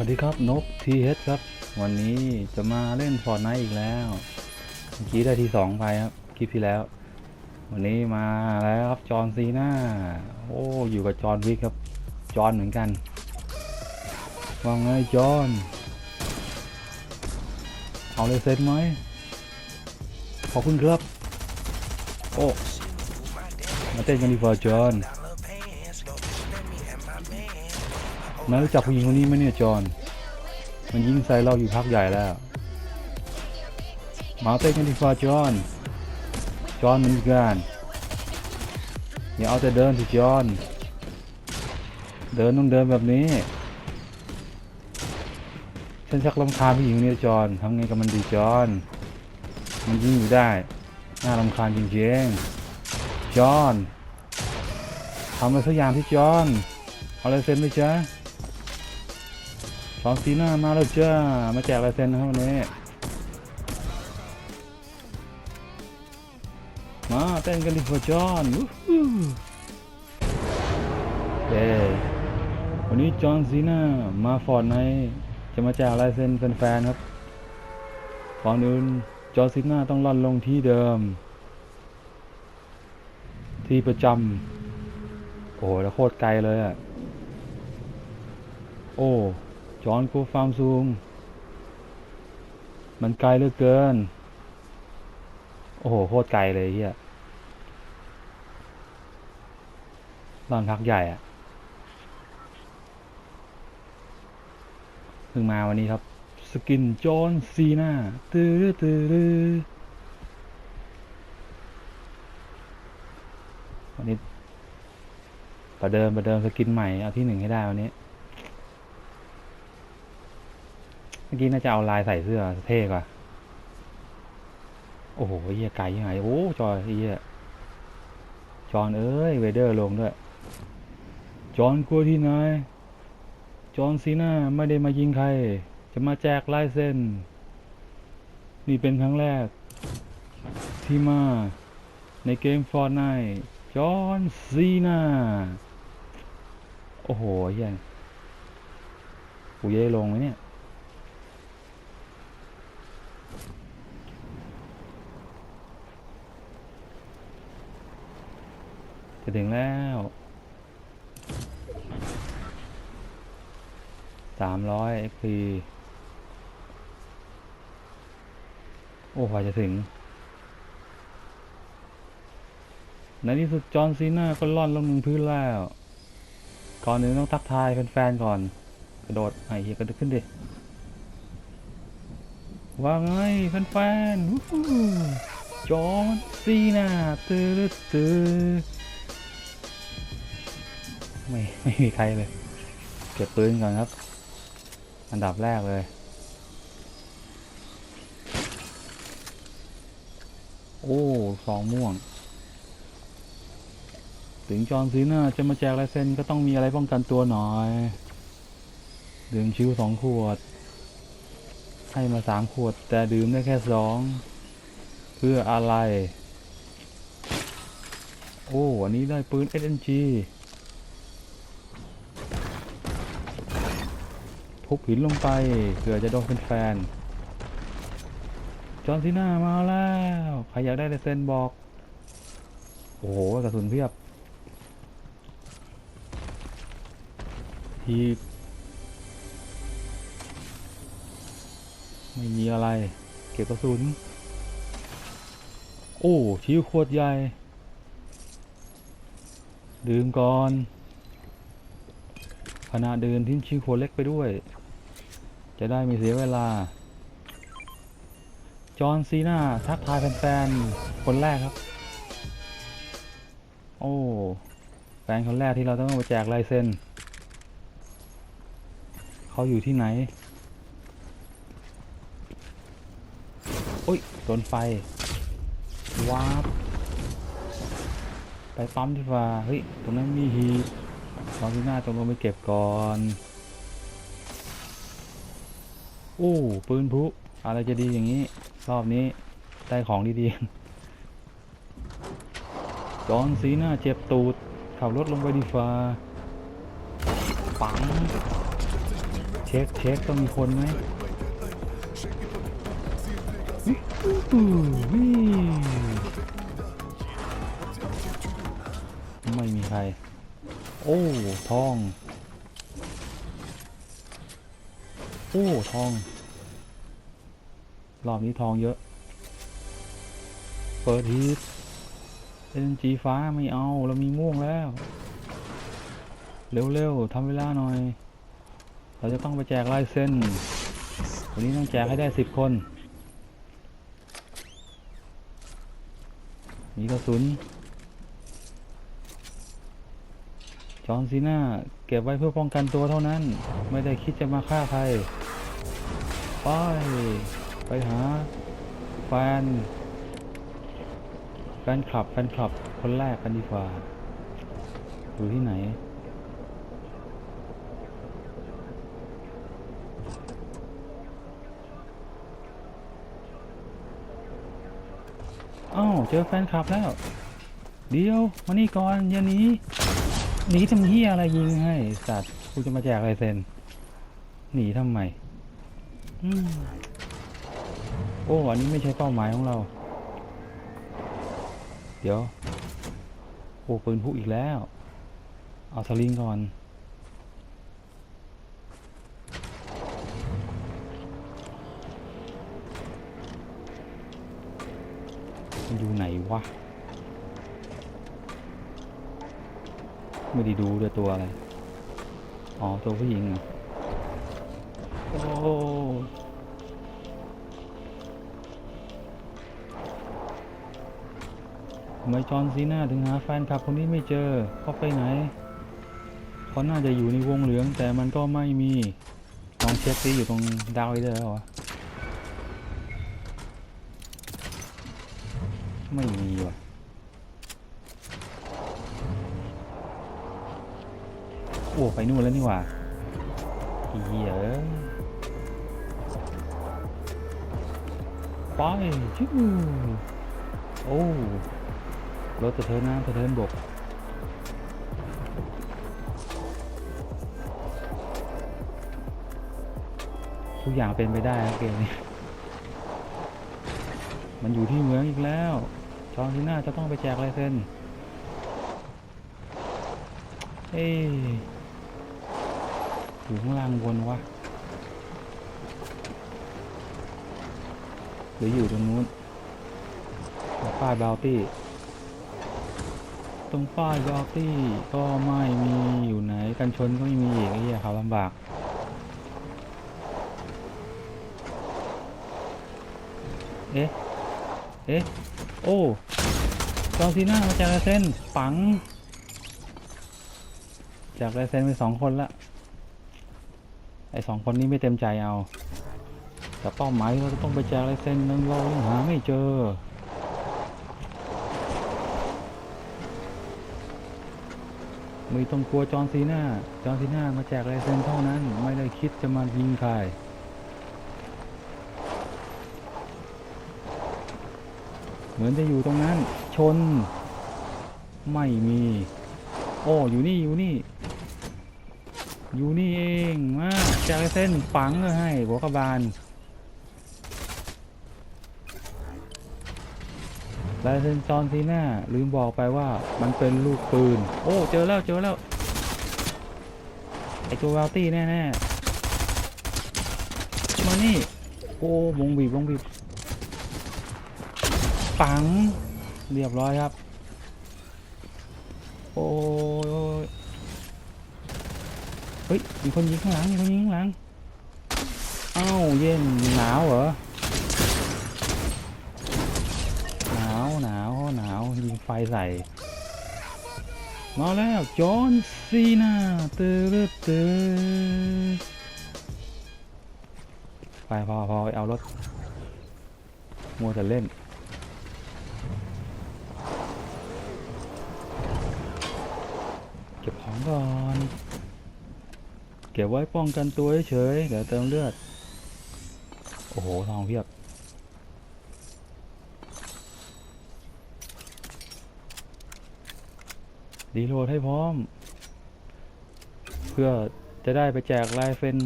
สวัสดีครับนกทีเฮดครับ วันนี้จะมาเล่นฟอร์ไนอีกแล้ว เมื่อกี้ได้ที่สองไปครับ คลิปที่แล้ว วันนี้มาแล้วครับ จอห์นซีน่าโอ้อยู่กับจอห์นวิกครับ จอห์นเหมือนกันว่าไงจอห์นเอาเลยเซ็นไหมขอบคุณครับ โอ้มาเต้นกันดีกว่าจอห์น นายรู้จักผู้หญิงคนนี้ไหมเนี่ยจอห์นมันยิงใส่เราอยู่พักใหญ่แล้ว มาเต้นกันดีกว่าจอห์นจอห์นเหมือนกันอย่าเอาแต่เดินสิจอห์นเดินต้องเดินแบบนี้ ฉันชักลำคาญผู้หญิงคนนี้จอห์นทำไงกับมันดีจอห์นมันยิงอยู่ได้ น่ารำคาญจริงๆจอห์นทำอะไรสักอย่างที่จอห์นเอาลายเซ็นไหมจ๊ะ สองสีหน้ามาแล้วจ้า มาแจกลายเซ็นนะครับวันนี้ มาเต้นกันดีกว่าจอนเย้วันนี้จอนซีน่ามาฟอร์ดในจะมาแจกลายเซ็นแฟนๆครับก่อนอื่นจอนซีน่าต้องล่อนลงที่เดิม ที่ประจำโอ้โหแล้วโคตรไกลเลยอะ โอ้ จอห์นกูฟาร์มซูงมันไกลเหลือเกิน โอ้โห โคตรไกลเลยเฮียบ้านพักใหญ่อะเพิ่งมาวันนี้ครับ สกินจอห์นซีน่าตือตื้อตื้อวันนี้ประเดิมประเดิมสกินใหม่ เอาที่หนึ่งให้ได้วันนี้ เมื่อกี้น่าจะเอาลายใส่เสื้อเท่กว่า โอ้โหเฮียไกลยังไงโอ้จอยเฮียจอนเอ้ยเวเดอร์ลงด้วย จอนกลัวที่ไหนจอนซีน่าไม่ได้มายิงใคร จะมาแจกลายเส้น นี่เป็นครั้งแรก ที่มาในเกมฟอร์ n ไนจอนซีน่า โอ้โหเฮียกูเย่ลงไหมเนี่ย จะถึงแล้วสามร้อย XP โอ้กว่าจะถึงในที่สุดจอห์นซีน่าก็ล่อนลงถึงพื้นแล้ว ก่อนอื่นต้องทักทายแฟนๆก่อน กระโดดไอ้เหี้ยกระโดดขึ้นดิว่าไงแฟนๆวู้ฮู้จอห์นซีน่าตื้อตื้อ ไม่ไม่มีใครเลย เก็บปืนก่อนครับ อันดับแรกเลยโอ้สองม่วง ถึงจอห์นซีน่าจะมาแจกลายเซ็นก็ต้องมีอะไรป้องกันตัวหน่อยดื่มชิวสองขวด ให้มาสามขวด แต่ดื่มได้แค่สองเพื่ออะไร โอ้ อันนี้ได้ปืน SMG ทุบหินลงไปเผื่อจะโดนเป็นแฟน จอห์นซีน่ามาแล้ว ใครอยากได้ลายเซนบอก โอ้โหกระสุนเพียบทีไม่มีอะไร เก็บกระสุน โอ้ชิวโคตรใหญ่ ดื่มก่อนขณะเดินทิ้งชิวโคตรเล็กไปด้วย จะได้ไม่เสียเวลา จอห์นซีน่าทักทายแฟนๆ คนแรกครับ โอ้ แฟนคนแรกที่เราต้องมาแจกลายเซ็นเขาอยู่ที่ไหน โอ้ยโดนไฟว้าบไปปั๊มดีกว่า เฮ้ย ตรงนั้นมีฮีจอห์นซีน่าต้องลงไปเก็บก่อน อ้ปืนพุอะไรจะดีอย่างนี้ รอบนี้ได้ของดีๆจอนซีน่าเจ็บตูด ขับรถลงไปดีฟ้าปัง เช็คเช็คต้องมีคนไหมไม่มีใคร โอ้ทอง โอ้ทอง รอบนี้ทองเยอะ เปิดฮีทเอ็นจีฟ้าไม่เอา เรามีม่วงแล้ว เร็วๆทำเวลาหน่อย เราจะต้องไปแจกลายเส้น วันนี้ต้องแจกให้ได้สิบคน มีกระสุน จอนซีน่าเก็บไว้เพื่อป้องกันตัวเท่านั้น ไม่ได้คิดจะมาฆ่าใคร ไป ไปหา แฟน แฟนคลับ แฟนคลับ คนแรกกันดีกว่า อยู่ที่ไหน อ้าว เจอแฟนคลับแล้ว เดี๋ยว มานี่ก่อน อย่าหนี หนีทำเฮียอะไรยิงให้สัตว์กูจะมาแจกลายเซ็นหนีทำไมอืมโอ้อันนี้ไม่ใช่เป้าหมายของเรา เดี๋ยวโอ้ปืนพุอีกแล้ว เอาสลิงก่อนมันอยู่ไหนวะ ไม่ได้ดูด้วยตัวอะไร อ๋อ ตัวผู้หญิงเหรอโอ้ทำไมจอห์นซีน่าถึงหาแฟนคลับคนนี้ไม่เจอ เขาไปไหน เขาน่าจะอยู่ในวงเหลืองแต่มันก็ไม่มี ลองเช็คซิอยู่ตรงดาวไอเดอร์แล้วเหรอ ไม่มีว่ะ โอ้ไปนู่นแล้วนี่หว่าอีเหี้ยเอ้ยไปชิวโอ้รถสะเทินน้ำสะเทินบกทุกอย่างเป็นไปได้เกมนี้มันอยู่ที่เมืองอีกแล้วจอห์นซีน่าจะต้องไปแจกลายเซ็นเอ้ย อยู่ข้างล่างบนวะหรืออยู่ตรงนู้นป้ายบาวตี้ตรงป้ายบาวตี้ก็ไม่มีอยู่ไหนกันชนก็ไม่มีอีกไอ้เหี้ยเขาลำบากเอ๊ะเอ๊ะโอ้จอห์นซีน่ามาจากลายเส้นปัง จากลายเซนไปสองคนละ ไอสองคนนี้ไม่เต็มใจเอา แต่เป้าหมายเราจะต้องไปแจกลายเซ็นนึงเราหาไม่เจอ ไม่ต้องกลัวจอนซีน่าจอนซีน่ามาแจกลายเซ็นเท่านั้น ไม่ได้คิดจะมายิงใครเหมือนจะอยู่ตรงนั้น ชน ไม่มี โอ้ อยู่นี่ อยู่นี่ อยู่นี่เองมาจากเส้นปังเลยให้หัวกระบาลลายเส้นจอนซีน่าลืมบอกไปว่ามันเป็นลูกปืน โอ้ เจอแล้วเจอแล้ว ไอตัววาลตี้แน่ๆมานี่ โอ้วงบีบวงบีบปัง เรียบร้อยครับ โอ้ เฮ้ยมีคนยิงข้างหลังมีคนยิงข้างหลังเอ้าเย็นหนาวเหรอหนาวหนาวหนาวยิงไฟใส่มาแล้วจอห์นซีนาตื้อตื้อไปพอพอเอารถมัวแต่เล่นเก็บของก่อน ก็บไว้ป้องกันตัวเฉยๆเดี๋ยวเติมเลือด โอ้โห ทองเพียบ ดีโหลดให้พร้อม เพื่อจะได้ไปแจกลายเฟน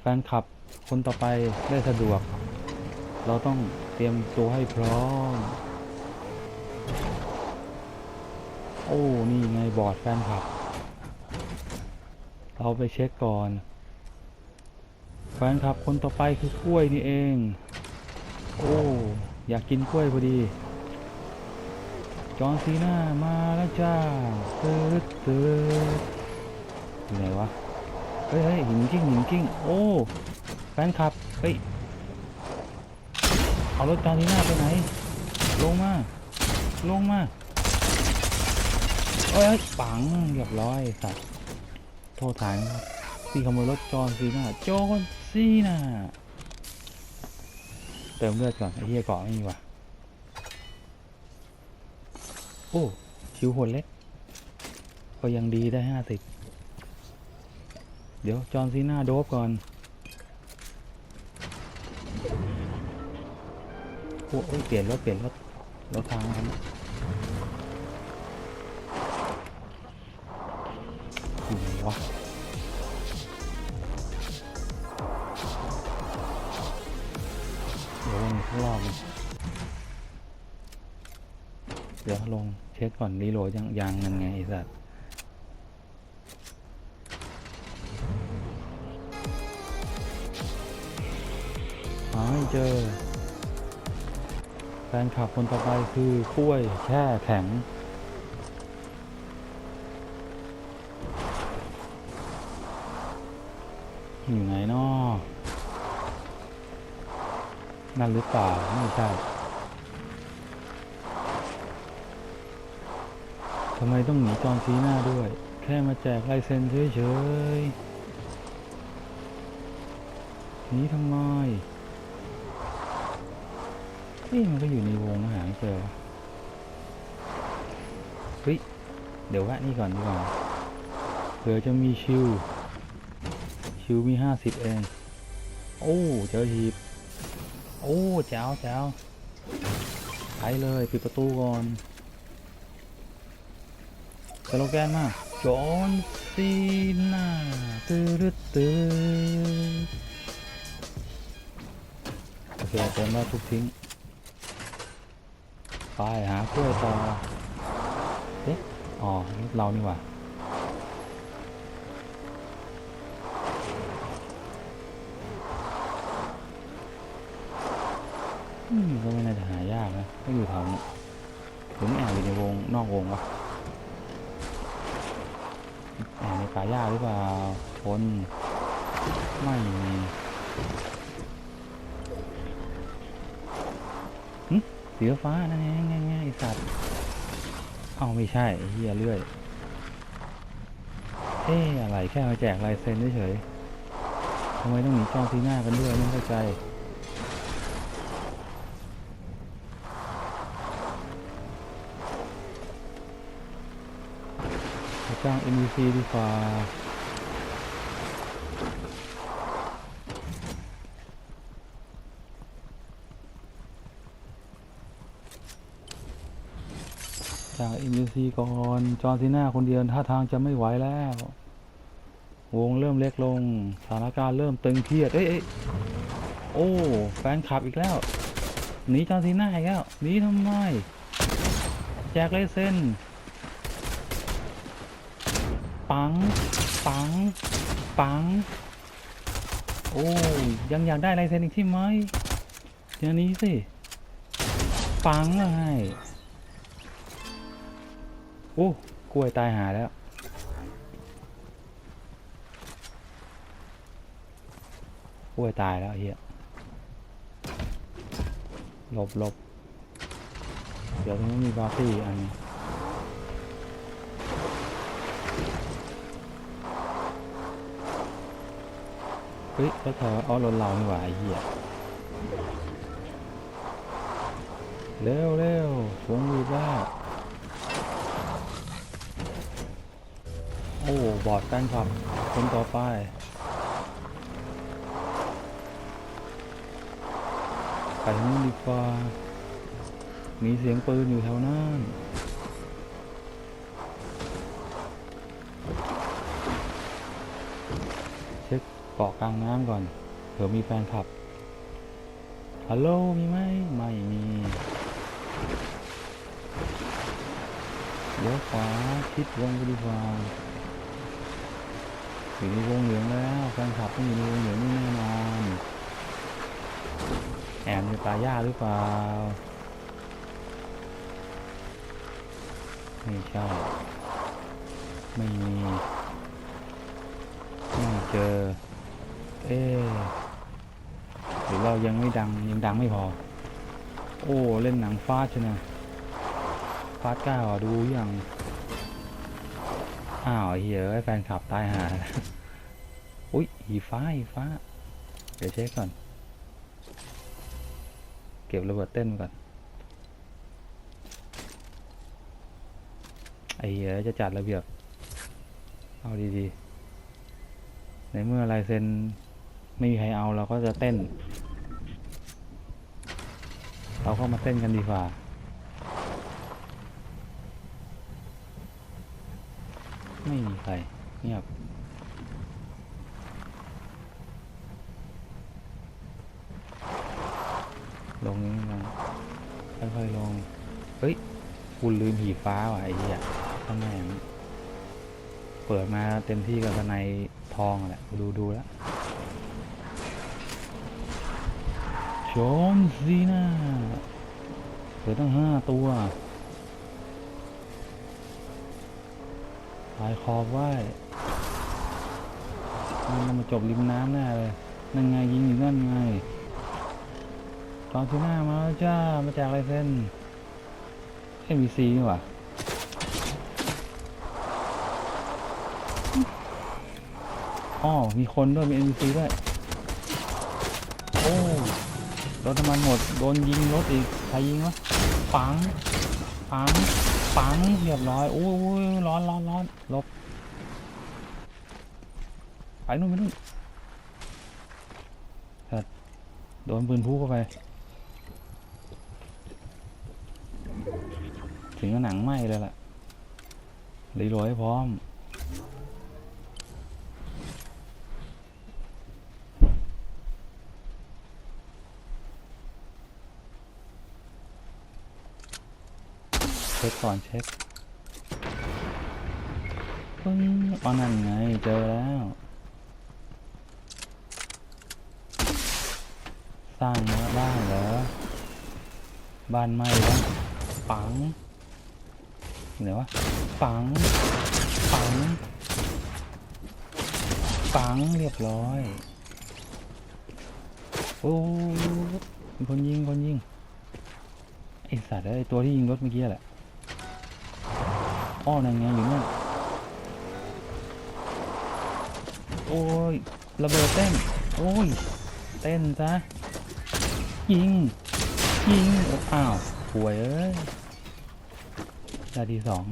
แฟนคลับคนต่อไปได้สะดวก เราต้องเตรียมตัวให้พร้อม โอ้ นี่ไงบอร์ดแฟนคลับ เราไปเช็คก่อน แฟนคลับคนต่อไปคือกล้วยนี่เอง โอ้ อยากกินกล้วยพอดี จอนซีน่ามาแล้วจ้าตืดตืดอยู่ไหนวะ เฮ้ยเฮ้ยหินกิ้งหินกิ้ง โอ้ แฟนคลับ เฮ้ย เอารถจอนซีน่าไปไหน ลงมา ลงมา เอ้ยเฮ้ยปังเรียบร้อยสัตว์ โทษฐานครับที่ขโมยรถจอนซีน่าจอนซีน่าเติมเลือดก่อนไอ้เหี้ยเกาะไม่มีว่ะโอ้ชิวคนเล็กก็ยังดีได้ห้าสิบเดี๋ยวจอนซีน่าโดบก่อนโอ้ยเปลี่ยนรถเปลี่ยนรถรถทางครับ รอบเลยเดี๋ยวลงเช็คก่อนรีโหลดยังยังยังไงไอ้สัตว์หาไม่เจอ แฟนคลับคนต่อไปคือกล้วยแช่แข็งอยู่ไหนนอ นั่นหรือเปล่าไม่ใช่ทำไมต้องหนีจอนซีหน้าด้วย แค่มาแจกลายเซ็นเฉยๆหนีทำไมนี่มันก็อยู่ในวงหาไม่เจอเฮ้ย เดี๋ยวแวะนี่ก่อนดีกว่าเผื่อจะมีชิว ชิวมีห้าสิบเอง โอ้ เจอหีบ โอ้แจ๋วแจ๋วไปเลยปิดประตูก่อนสโลแกนมาจอห์นซีน่าตื้อตื้อตื้อโอเคเติมแล้วทุกทิ้งไปหากล้วยต่อเอ๊ะอ๋อ เรานี่หว่า ก็ไม่น่าจะหายากนะก็อยู่แถวนี้หรือไม่แอบอยู่ในวงนอกวงวะแอบในป่าหญ้าหรือเปล่าชนไม่มีหึสีฟ้านั่นเองงไงไอสัตว์เอาไม่ใช่เฮียเลื่อยเอ๊ะอะไรแค่มาแจกลายเซ็นเฉยๆทำไมต้องหนีจ้องซีหน้ากันด้วยไม่เข้าใจ จ้าง NPC ดีกว่าจ้าง NPC ก่อน จอห์นซีน่าคนเดียวท่าทางจะไม่ไหวแล้ว วงเริ่มเล็กลง สถานการณ์เริ่มตึงเครียด เอ้ยโอ้ แฟนคลับอีกแล้ว หนีจอห์นซีน่าอีกแล้ว หนีทำไม แจกเลเส้น ปัง ปัง ปัง โอ้ยยังอยากได้ลายเซ็นอีกใช่ไหมอย่างนี้สิ ปังเลยโอ้กล้วยตายหาแล้ว กล้วยตายแล้วเฮียหลบหลบเดี๋ยวตรงนี้มีบาร์ตี้อันนี้ เฮ้ยแล้วเธอเอรถเรานี่หว่าไอ้เหี้ยเร็วเร็ววงวีบ้าโอ้ บอดแฟนคลับคนต่อไปไปนู่นดีกว่ามีเสียงปืนอยู่แถวนั้น เกาะกลางน้ำก่อน เผื่อมีแฟนคลับ ฮัลโหล มีไหม ไม่มีเลี้ยวขวาชิดวงดีกว่าอยู่ในวงเหลืองแล้วแฟนคลับต้องอยู่ในวงเหลืองนี่แน่นอนแอบอยู่ป่าหญ้าหรือเปล่าไม่ใช่ไม่มีไม่เจอ เอ๊หรือเรายังไม่ดังยังดังไม่พอ โอ้เล่นหนังฟาดใช่ไหมฟาดเก้าอะดูยังอ้าวเหี้ยแฟนคลับตายหาอุ้ยหีฟ้าหีฟ้า เดี๋ยวเช็คก่อน เก็บระเบิดเต้นก่อนไอ้เหี้ยจะจัดระเบียบ เอาดีๆ ในเมื่อลายเซ็น ไม่มีใครเอาเราก็จะเต้น เราก็มาเต้นกันดีกว่าไม่มีใครเงียบลงนี้ลงค่อยๆลง เฮ้ยคุณลืมหีฟ้าว่ะไอ้เหี้ยข้างในอยนะเปิดมาเต็มที่กับสไนทองอะแหละ ดูดูแล้ว ชอนซีน่าเหลือตั้งห้าตัวลายคอบไว้มันมาจบริมน้ำแน่เลย นั่นไงยิงอยู่นั่นไงจอนซีน่ามาแล้วจ้า มาจากไรเส้นเอ็มบีซีนี่หว่าอ๋อมีคนด้วย มีเอ็มบีซีด้วย โอ้ รถน้ำมันหมด โดนยิงรถอีก ใครยิงวะ ปัง ปัง ปัง เรียบร้อย โอ้ยร้อนร้อนร้อนลบ ไปนู่นไปนู่นเถิดโดนปืนพุ่เข้าไป ถึงกับหนังไหม้เลยล่ะรีโหลดให้พร้อม ช็คก่อนเช็คปึ้งอ๋อนั่นไงเจอแล้ว สร้างบ้านเหรอ บ้านไหม้แล้วปังไหนวะปัง ปัง ปังเรียบร้อย โอ้คนยิงคนยิงไอสัตว์ไอตัวที่ยิงรถเมื่อกี้แหละ อ้อนั่นไงอยู่นั่นโอ้ยระเบิดเต้น โอ้ย เต้นซะ ยิง ยิง อ้าวป่วยเอ้ยนาทีสอง